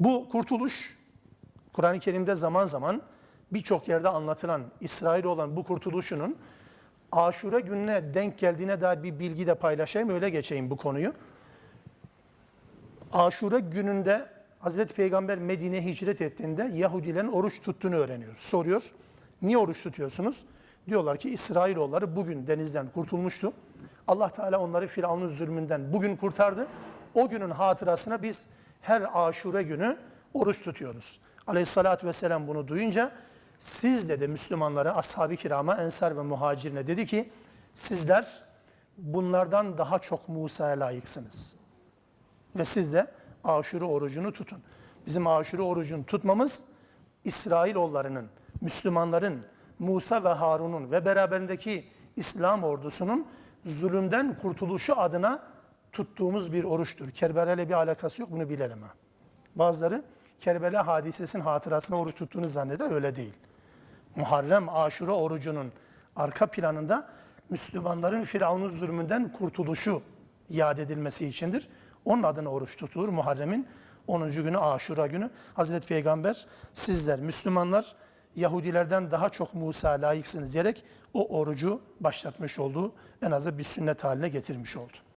Bu kurtuluş Kur'an-ı Kerim'de zaman zaman birçok yerde anlatılan İsrail olan bu kurtuluşunun Aşure gününe denk geldiğine dair bir bilgi de paylaşayım öyle geçeyim bu konuyu. Aşure gününde Hazreti Peygamber Medine'ye hicret ettiğinde Yahudilerin oruç tuttuğunu öğreniyor. Soruyor, niye oruç tutuyorsunuz? Diyorlar ki İsrailoğulları bugün denizden kurtulmuştu. Allah Teala onları Firavun'un zulmünden bugün kurtardı. O günün hatırasına biz her aşure günü oruç tutuyoruz. Aleyhissalatü vesselam bunu duyunca siz dedi Müslümanlara, ashab-ı kirama, ensar ve muhacirine dedi ki sizler bunlardan daha çok Musa'ya layıksınız. Ve siz de aşure orucunu tutun. Bizim aşure orucunu tutmamız İsrailoğullarının, Müslümanların, Musa ve Harun'un ve beraberindeki İslam ordusunun zulümden kurtuluşu adına tuttuğumuz bir oruçtur. Kerbela ile bir alakası yok bunu bilelim ha. Bazıları Kerbela hadisesinin hatırasına oruç tuttuğunu zanneder öyle değil. Muharrem aşure orucunun arka planında Müslümanların Firavun'un zulmünden kurtuluşu iade edilmesi içindir. Onun adına oruç tutulur. Muharrem'in 10. günü Aşura günü. Hazreti Peygamber sizler Müslümanlar Yahudilerden daha çok Musa layıksınız diyerek o orucu başlatmış olduğu en azı bir sünnet haline getirmiş oldu.